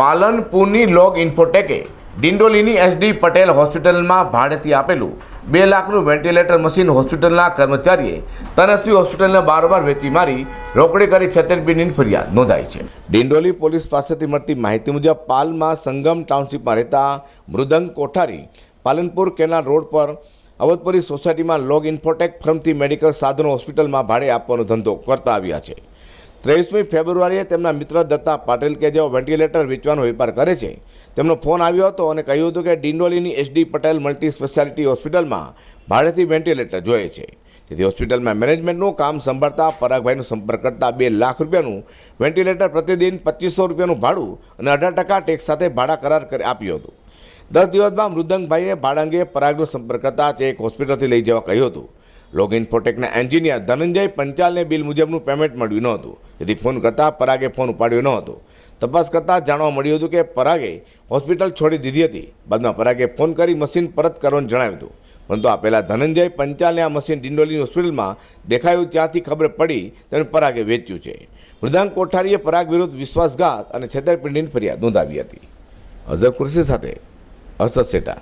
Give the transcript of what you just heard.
પાલનપુરની log ઇન્ફોટેકે ડિંડોલીની SD Patel હોસ્પિટલમાં ભાડેથી આપેલું બે લાખનું વેન્ટિલેટર મશીન હોસ્પિટલના કર્મચારીએ તનસ્વી હોસ્પિટલને બારોબાર વેચી મારી, રોકડી કરી છેતરપિંડીની ફરિયાદ નોંધાઈ છે. ડિંડોલી પોલીસ પાસેથી મળતી માહિતી મુજબ પાલમાં સંગમ ટાઉનશીપમાં રહેતા મૃદંગ કોઠારી પાલનપુર કેનાલ રોડ પર અવધપુરી સોસાયટીમાં લોગ ઇન્ફોટેક ફર્મથી મેડિકલ સાધનો હોસ્પિટલમાં ભાડે આપવાનો ધંધો કરતા આવ્યા છે. ત્રેવીસમી ફેબ્રુઆરીએ તેમના મિત્ર દત્તા પાટીલ કે જેઓ વેન્ટિલેટર વેચવાનો વેપાર કરે છે, તેમનો ફોન આવ્યો હતો અને કહ્યું હતું કે ડિંડોલીની એચડી પટેલ મલ્ટી સ્પેશિયાલિટી હોસ્પિટલમાં ભાડેથી વેન્ટિલેટર જોઈએ છે. જેથી હોસ્પિટલમાં મેનેજમેન્ટનું કામ સંભાળતા પરાગભાઈનો સંપર્ક કરતા બે લાખ રૂપિયાનું વેન્ટિલેટર પ્રતિદિન પચીસો રૂપિયાનું ભાડું અને અઢાર ટકા ટેક્સ સાથે ભાડા કરાર કરી આપ્યું હતું. દસ દિવસમાં મૃદંગભાઈએ ભાડા અંગે પરાગનો સંપર્ક કરતા ચેક હોસ્પિટલથી લઈ જવા કહ્યું હતું. લોગિન પ્રોટેક્ટના એન્જિનિયર ધનંજય પંચાલને બિલ મુજબનું પેમેન્ટ મળ્યું ન હતું જેથી ફોન કરતાં પરાગે ફોન ઉપાડ્યો ન હતો. તપાસ કરતાં જાણવા મળ્યું હતું કે પરાગે હોસ્પિટલ છોડી દીધી હતી. બાદમાં પરાગે ફોન કરી મશીન પરત કરવાનું જણાવ્યું હતું. પરંતુ આ પહેલાં ધનંજય પંચાલને આ મશીન ડિંડોલી હોસ્પિટલમાં દેખાયું ત્યાંથી ખબર પડી તેણે પરાગે વેચ્યું છે. મૃદાંગ કોઠારીએ પરાગ વિરુદ્ધ વિશ્વાસઘાત અને છેતરપિંડીની ફરિયાદ નોંધાવી હતી. અઝર કુરશી સાથે હર્ષદ સેટા.